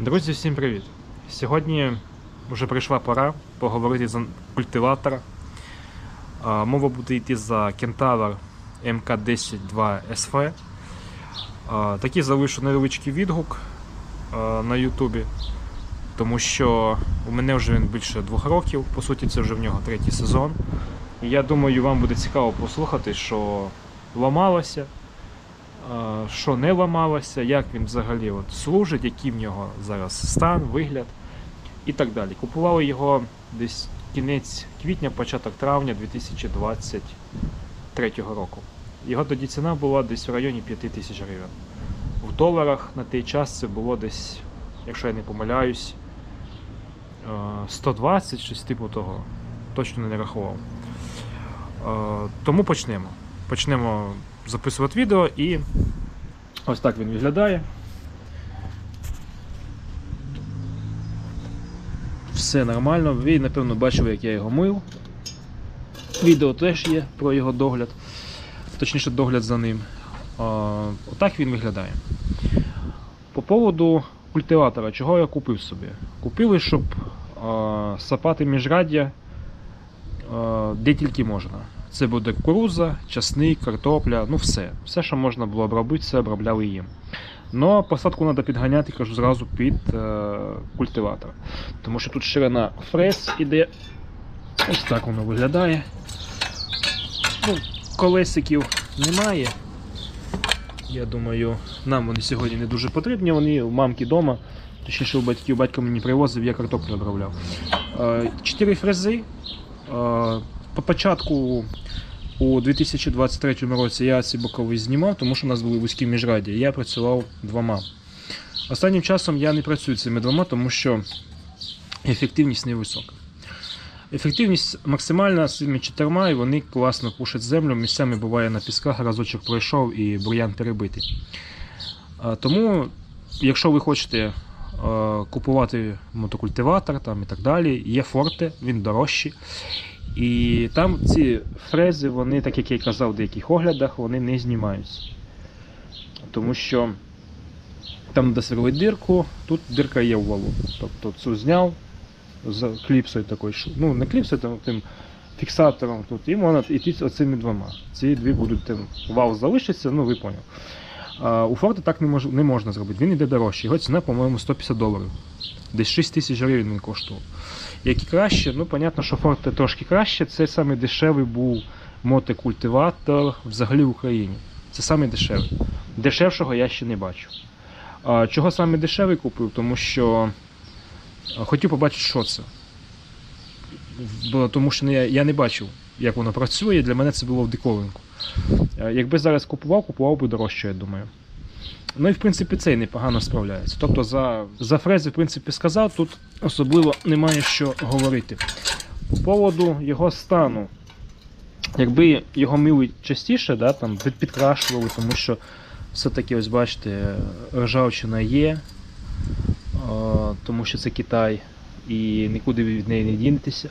Друзі, всім привіт! Сьогодні вже прийшла пора поговорити за культиватора. Мова буде йти за Кентавр МК-10-2 SV. Такий залишу невеличкий відгук на Ютубі, тому що у мене вже він більше двох років, по суті, це вже в нього третій сезон. І я думаю, вам буде цікаво послухати, що ламалося, що не ламалося, як він взагалі от служить, який в нього зараз стан, вигляд і так далі. Купували його десь кінець квітня, початок травня 2023 року. Його тоді ціна була десь в районі 5 тисяч гривень. В доларах на той час це було десь, якщо я не помиляюсь, е, 120 щось типу того. Точно не рахував. Е, Тому почнемо. Почнемо записувати відео і ось так він виглядає. Все нормально. Ви, напевно, бачили, як я його мив. Відео теж є про його догляд, точніше догляд за ним. Отак він виглядає. По поводу культиватора, чого я купив собі? Купили, щоб сапати міжраддя де тільки можна. Це буде кукуруза, часник, картопля, ну все. Все, що можна було обробити, все обробляли їм. Но посадку треба підганяти, кажу, зразу під е, культиватор. Тому що тут ширина фрез іде. Ось так воно виглядає. Ну, колесиків немає. Я думаю, нам вони сьогодні не дуже потрібні. Вони у мамки вдома. Точніше, у батьків батько мені привозив, я картоплю обробляв. Е, Чотири фрези. По початку у 2023 році я ці бокові знімав, тому що у нас були вузькі міжраді. Я працював двома. Останнім часом я не працюю цими двома, тому що ефективність невисока. Ефективність максимальна з цими чотирма, і вони класно пушать землю. Місцями буває на пісках, разочок пройшов і бур'ян перебитий. Тому, якщо ви хочете е, купувати мотокультиватор там і так далі, є форте, він дорожчий. І там ці фрези, вони, так як я й казав в деяких оглядах, вони не знімаються. Тому що там, де сверлить дирку, тут дирка є в валу. Тобто цю зняв з кліпсою такою, ну не кліпсою, там тим фіксатором тут, і можна йти оцими двома. Ці дві будуть тим вал залишиться, ну ви поняв. А, у Форда так не можна зробити, він йде дорожче. Його ціна, по-моєму, 150 доларів. Десь 6 тисяч гривень він коштував. Як краще, ну, понятно, що Ford трошки краще. Це саме дешевий був мотокультиватор взагалі в Україні. Це саме дешевий. Дешевшого я ще не бачу. Чого саме дешевий купив? Тому що хотів побачити, що це. Тому що я, не бачив, як воно працює. Для мене це було в диковинку. А, Якби зараз купував, купував би дорожче, я думаю. Ну і в принципі цей непогано справляється. Тобто за, за фрези, в принципі, сказав, тут особливо немає що говорити. По поводу його стану. Якби його мили частіше, да, там, підкрашували, тому що все-таки, ось бачите, ржавчина є, тому що це Китай і нікуди від неї не дінетеся.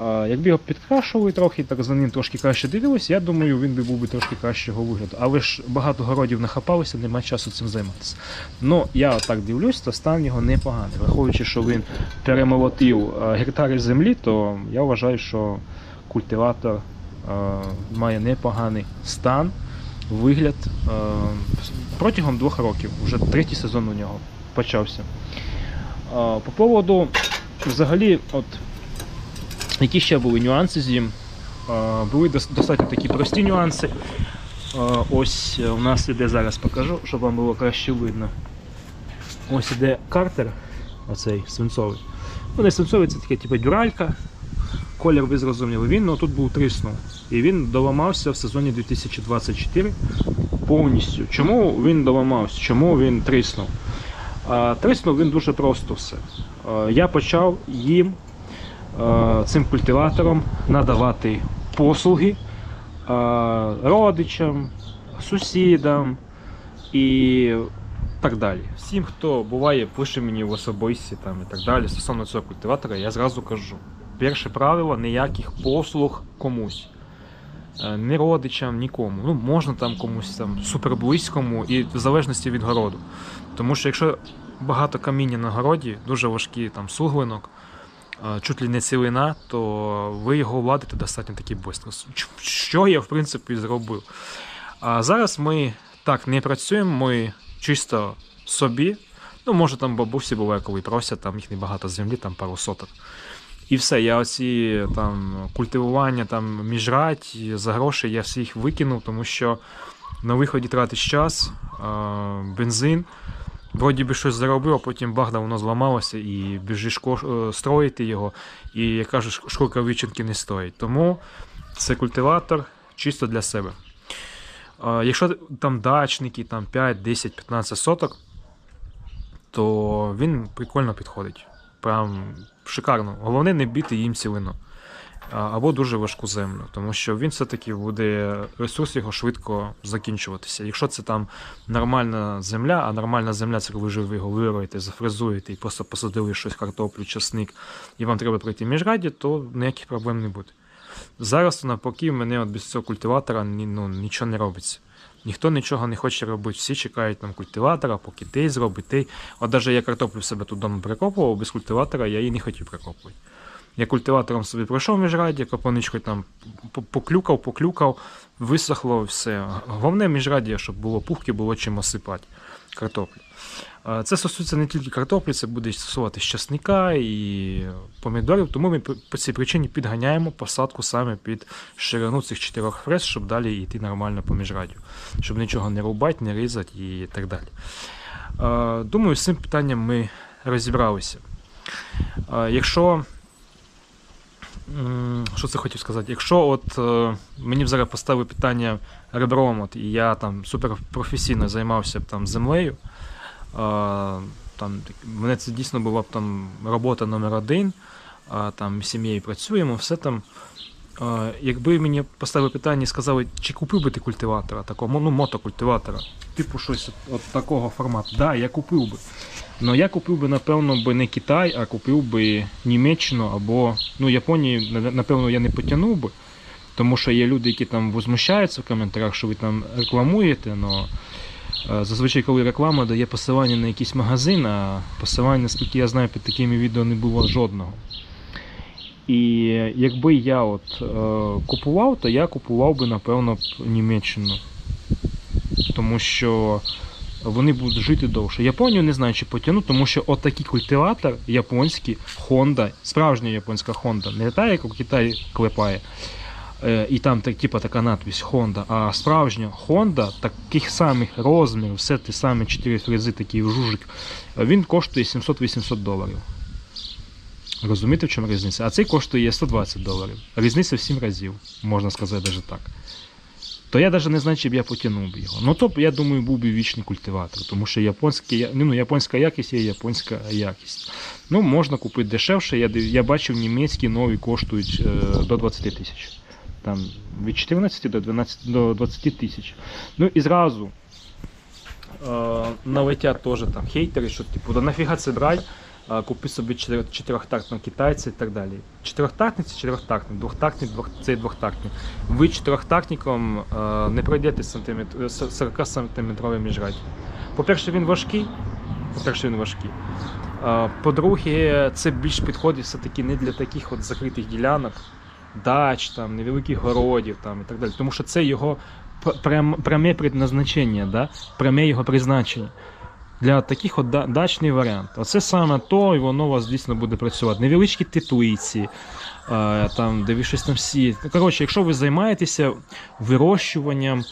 Якби його підкрашували трохи, так за ним трошки краще дивилися, я думаю, він би був би трошки кращого вигляду. Але ж багато городів нахапалося, немає часу цим займатися. Ну, я так дивлюсь, то стан його непоганий. Враховуючи, що він перемолотив гектари землі, то я вважаю, що культиватор має непоганий стан, вигляд протягом двох років. Вже третій сезон у нього почався. По поводу взагалі, от які ще були нюанси з ним? Були достатньо такі прості нюанси. Ось е, у нас іде зараз покажу, щоб вам було краще видно. Ось іде картер, оцей свинцовий. Ну, не свинцовий, це таке типу дюралька. Колір ви зрозуміли. Він ну, тут був тріснув. І він доламався в сезоні 2024 повністю. Чому він доламався? Чому він тріснув? Тріснув він дуже просто все. Я почав їм цим культиватором надавати послуги е, родичам, сусідам і так далі. Всім, хто буває, пише мені в особисті там, і так далі, стосовно цього культиватора, я зразу кажу: перше правило ніяких послуг комусь. Е, Ні родичам, нікому. Ну, можна там комусь там суперблизькому і в залежності від городу. Тому що якщо багато каміння на городі, дуже важкий там суглинок, е, чуть ли не цілина, то ви його владите достатньо таки швидко. Що я в принципі зробив. А зараз ми так не працюємо, ми чисто собі. Ну, може, там бабусі буває, коли просять, там їх небагато землі, там пару соток. І все, я оці там культивування, там міжрать за гроші я всіх викинув, тому що на виході тратиш час, бензин. Вроді би щось заробив, а потім бахда воно зламалося і біжиш е, строїти його. І як кажуть, шкурка вичинки не стоїть. Тому це культиватор чисто для себе. Якщо там дачники, там 5, 10, 15 соток, то він прикольно підходить. Прям шикарно. Головне не бити їм цілину. Або дуже важку землю, тому що він все-таки буде ресурс його швидко закінчуватися. Якщо це там нормальна земля, а нормальна земля це коли ви його вироєте, зафрезуєте і просто посадили щось, картоплю, часник, і вам треба пройти міжраді, то ніяких проблем не буде. Зараз навпаки, в мене от без цього культиватора ну, нічого не робиться. Ніхто нічого не хоче робити, всі чекають там культиватора, поки той зробить, той. От навіть я картоплю в себе тут вдома прикопував, без культиватора я її не хотів прикопувати. Я культиватором собі пройшов міжраді, копаничкою там поклюкав, поклюкав, висохло все. Головне міжраді, щоб було пухки, було чим осипати картоплю. Це стосується не тільки картоплі, це буде стосуватися часника і помідорів, тому ми по цій причині підганяємо посадку саме під ширину цих чотирьох фрез, щоб далі йти нормально по міжрадю, щоб нічого не рубати, не різати і так далі. Думаю, з цим питанням ми розібралися. Якщо Що це хотів сказати? Якщо от е, мені зараз поставили питання ребром, от, і я там суперпрофесійно займався б там землею, е, там, мене це дійсно була б там робота номер один, там сім'єю працюємо, все там. Е, якби мені поставили питання і сказали, чи купив би ти культиватора, такого, ну, мотокультиватора, типу щось от, такого формату. Так, да, я купив би. Ну я купив би, напевно, би не Китай, а купив би Німеччину або ну, Японію, напевно, я не потягнув би. Тому що є люди, які там возмущаються в коментарях, що ви там рекламуєте, але зазвичай, коли реклама дає посилання на якийсь магазин, а посилання, наскільки я знаю, під такими відео не було жодного. І якби я от е, купував, то я купував би, напевно, Німеччину. Тому що вони будуть жити довше. Японію не знаю, чи потягну, тому що отакий культиватор японський Honda, справжня японська Honda, не та, як у Китаї клепає. Е, і там так, типа така надпись Honda, а справжня Honda таких самих розмірів, все ті самі 4 фрези, такий жужик, він коштує 700-800 доларів. Розумієте, в чому різниця? А цей коштує 120 доларів. Різниця в 7 разів, можна сказати навіть так. То я навіть не знаю, чи б я потягнув його. Ну то я думаю, був би вічний культиватор, тому що японський, ну, японська якість є японська якість. Ну, можна купити дешевше. Я, я бачив, німецькі нові коштують е, до 20 тисяч. Там від 14 до 12 до 20 тисяч. Ну і зразу е, налетять теж там хейтери, що типу, да нафіга це а, купи собі чотир- чотирьохтактного китайця і так далі. Чотирьохтактний це чотирьохтактний, двохтактний двох, це двохтактний. Ви чотирьохтактником е, не пройдете е, 40 сантиметровий міжраді. По-перше, він важкий. По-перше, він важкий. По-друге, це більш підходить все-таки не для таких от закритих ділянок, дач, там, невеликих городів там, і так далі. Тому що це його пряме предназначення, да? пряме його призначення. Для таких от да- дачний варіант. Оце саме то, і воно у вас дійсно буде працювати. Невеличкі теплиці, е, там, де ви щось там сієте. Коротше, якщо ви займаєтеся вирощуванням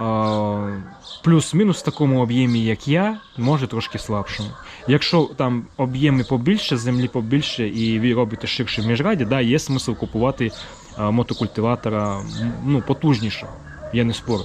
е, плюс-мінус в такому об'ємі, як я, може трошки слабшому. Якщо там об'єми побільше, землі побільше, і ви робите ширше в міжраді, да, є смисл купувати е, мотокультиватора ну, потужнішого, я не спорю.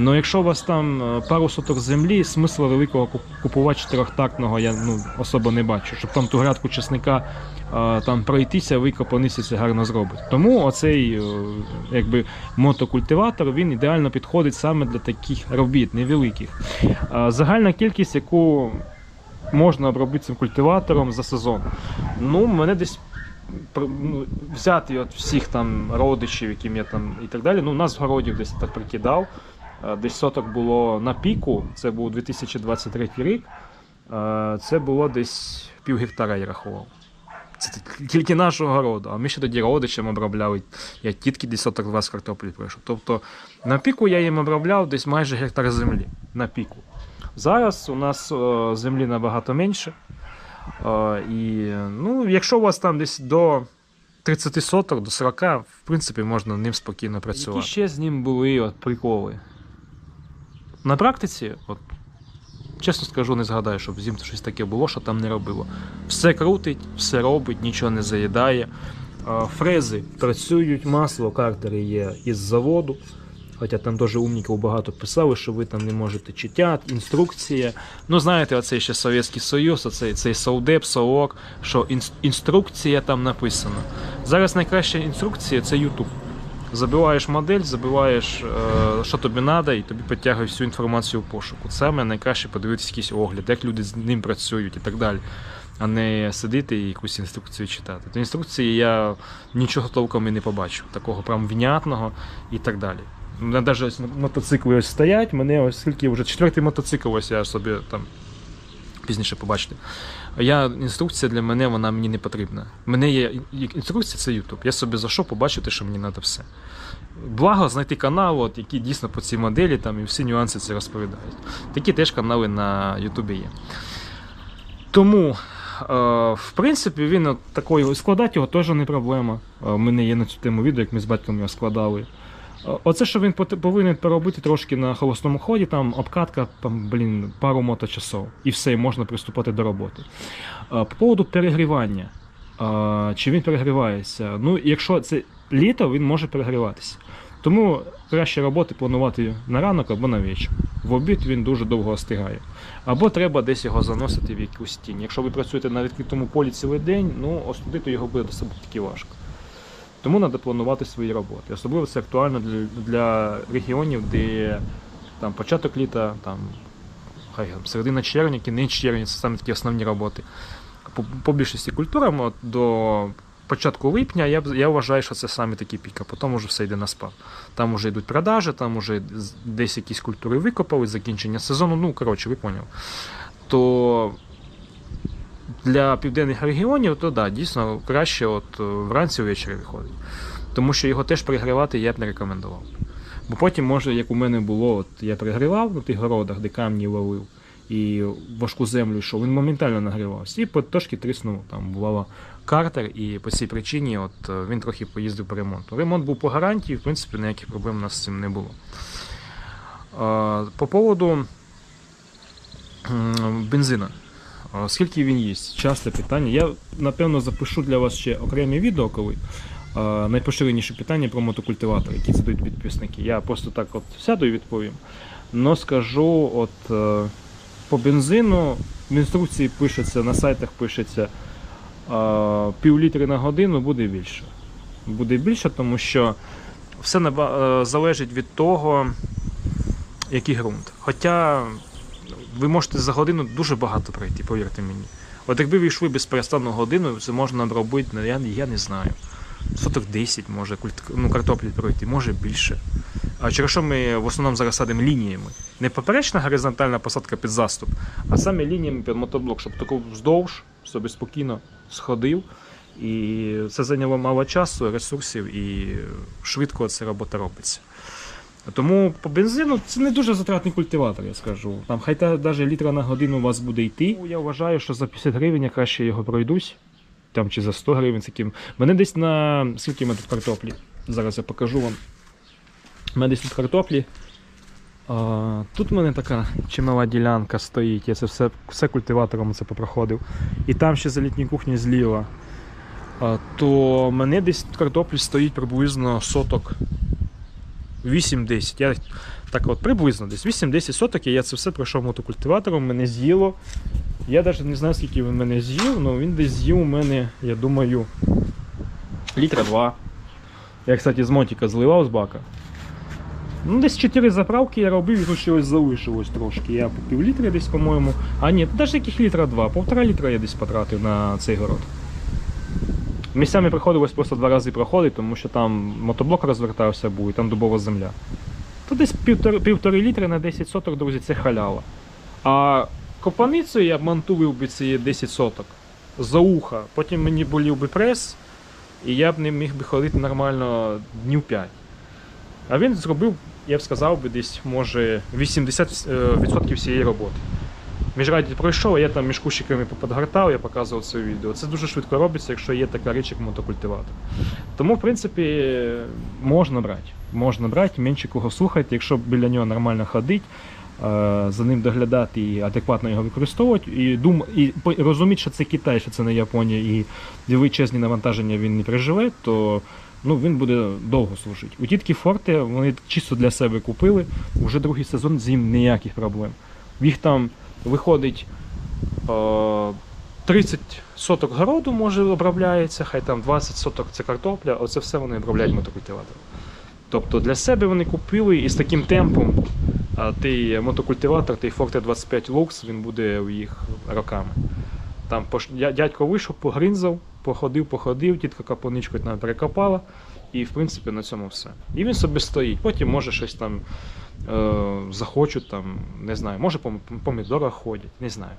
Ну, якщо у вас там е, пару соток землі, смисла великого куп- купувати чотирьохтактного я ну, особо не бачу. Щоб там ту грядку чесника е, там пройтися, викопанися, гарно зробить. Тому оцей е, якби, мотокультиватор він ідеально підходить саме для таких робіт невеликих. Загальна кількість, яку можна обробити цим культиватором за сезон. Ну, мене десь ну, взяти от всіх там родичів, яким я там і так далі. Ну, у нас в городів десь так прикидав. Е, Десь соток було на піку, це був 2023 рік. Е, Це було десь пів гектара я рахував. Це тільки нашого городу. А ми ще тоді родичам обробляли. Я тітки десь соток 20 картоплі пройшов. Тобто на піку я їм обробляв десь майже гектар землі. На піку. Зараз у нас е, землі набагато менше. І ну, якщо у вас там десь до 30 соток, до 40, в принципі, можна ним спокійно працювати. Які ще з ним були от, приколи? На практиці, от, чесно скажу, не згадаю, щоб ним щось таке було, що там не робило. Все крутить, все робить, нічого не заїдає. Фрези працюють, масло, картери є із заводу. Хоча там дуже умників багато писали, що ви там не можете читати, інструкція. Ну, знаєте, оцей ще Совєтський Союз, оцей цей Саудеп, СООК, що інструкція там написана. Зараз найкраща інструкція це YouTube. Забиваєш модель, забиваєш, е, що тобі треба, і тобі підтягує всю інформацію в пошуку. Саме найкраще подивитися якийсь огляд, як люди з ним працюють і так далі. А не сидіти і якусь інструкцію читати. То інструкції я нічого толком і не побачив, такого прям внятного і так далі. У мене навіть мотоцикли ось стоять, мене ось скільки вже четвертий мотоцикл, ось я собі там пізніше побачите. Я, інструкція для мене вона мені не потрібна. Мене є інструкція це YouTube. Я собі зайшов побачити, що мені треба все. Благо знайти канал, от, які дійсно по цій моделі там, і всі нюанси це розповідають. Такі теж канали на YouTube є. Тому, е, в принципі, він от такою складати його теж не проблема. Е, У мене є на цю тему відео, як ми з батьком його складали. Оце, що він повинен поробити трошки на холостому ході, там обкатка, там, блін, пару моточасов. І все, і можна приступати до роботи. По поводу перегрівання. Чи він перегрівається? Ну, якщо це літо, він може перегріватися. Тому краще роботи планувати на ранок або на вечір. В обід він дуже довго остигає. Або треба десь його заносити в якусь тінь. Якщо ви працюєте на відкритому полі цілий день, ну остудити його буде досить таки важко. Тому треба планувати свої роботи. Особливо це актуально для, для регіонів, де там початок літа, там, хай там, середина червня, кінець червня, це саме такі основні роботи. По, по більшості культурам от, до початку липня я, я вважаю, що це саме такі пік, а потім вже все йде на спад. Там вже йдуть продажі, там вже десь якісь культури викопали, закінчення сезону, ну коротше, ви поняли. То для південних регіонів, то да, дійсно краще от е, вранці ввечері виходить. Тому що його теж перегрівати я б не рекомендував. Бо потім може, як у мене було, от я перегрівав на тих городах, де камні ловив, і важку землю йшов, він моментально нагрівався. І потрошки тріснув. Там бувало картер, і по цій причині от, е, він трохи поїздив по ремонту. Ремонт був по гарантії, в принципі, ніяких проблем у нас з цим не було. Е, По поводу бензина. Скільки він їсть? Часте питання. Я напевно запишу для вас ще окремі відео, коли а, найпоширеніші питання про мотокультиватор, які задають підписники. Я просто так от сяду і відповім. Но скажу, от е, по бензину в інструкції пишеться, на сайтах пишеться а, пів літри на годину буде більше. Буде більше, тому що все е, залежить від того, який ґрунт. Хоча ви можете за годину дуже багато пройти, повірте мені. От якби ви йшли безперестану годину, це можна робити, я, я не знаю. Соток 10 може ну, картоплі пройти, може більше. А через що ми в основному зараз садимо лініями. Не поперечна горизонтальна посадка під заступ, а саме лініями під мотоблок, щоб таку вздовж собі спокійно сходив. І це зайняло мало часу, ресурсів і швидко ця робота робиться. Тому по бензину це не дуже затратний культиватор, я скажу. Там хай навіть літра на годину у вас буде йти. Я вважаю, що за 50 гривень я краще його пройдусь. Там чи за 100 гривень з яким. Мене десь на. Скільки в мене тут картоплі? Зараз я покажу вам. У мене десь тут картоплі. Тут в мене така чимала ділянка стоїть. Я це все, все культиватором це попроходив. І там ще за літню кухню зліва. А, то мене десь тут картоплі стоїть приблизно соток 8-10. Я так от приблизно десь 8-10 соток, я це все пройшов мотокультиватором, мене з'їло. Я навіть не знаю, скільки він мене з'їв, але він десь з'їв у мене, я думаю, літра 2. Я, кстати, з мотика зливав з бака. Ну, десь 4 заправки я робив, і тут ще ось залишилось трошки. Я по пів десь, по-моєму. А ні, навіть яких літра 2, півтора літра я десь потратив на цей город. Місцями приходилось просто два рази проходити, тому що там мотоблок розвертався був і там дубова земля. То десь півтори, півтори літри на 10 соток, друзі, це халява. А копаницею я мантулив би ці 10 соток за уха. Потім мені болів би прес, і я б не міг би ходити нормально днів 5. А він зробив, я б сказав би, десь може 80% всієї роботи. Міжраді пройшов, я там між кущиками поподгортав, я показував це відео. Це дуже швидко робиться, якщо є така річ, як мотокультиватор. Тому, в принципі, можна брати. Можна брати, менше кого слухати, якщо біля нього нормально ходить, е, за ним доглядати і адекватно його використовувати, і, дум, і розуміти, що це Китай, що це не Японія, і величезні навантаження він не переживе, то ну, він буде довго служити. У тітки Форте вони чисто для себе купили, вже другий сезон з ним ніяких проблем. Їх там виходить е, 30 соток городу, може, обробляється, хай там 20 соток це картопля, оце все вони обробляють мотокультиватором. Тобто для себе вони купили і з таким темпом той мотокультиватор, той Forte 25 Lux, він буде у їх роками. Там дядько вийшов, погринзав, походив, походив, тітка капоничку там перекопала, і в принципі на цьому все. І він собі стоїть. Потім може щось там е, захочуть, там, не знаю, може по помідорах ходять, не знаю.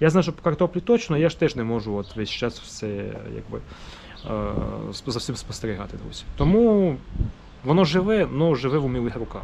Я знаю, що по картоплі точно, я ж теж не можу от весь час все якби, е, за всім спостерігати, друзі. Тому воно живе, але живе в умілих руках.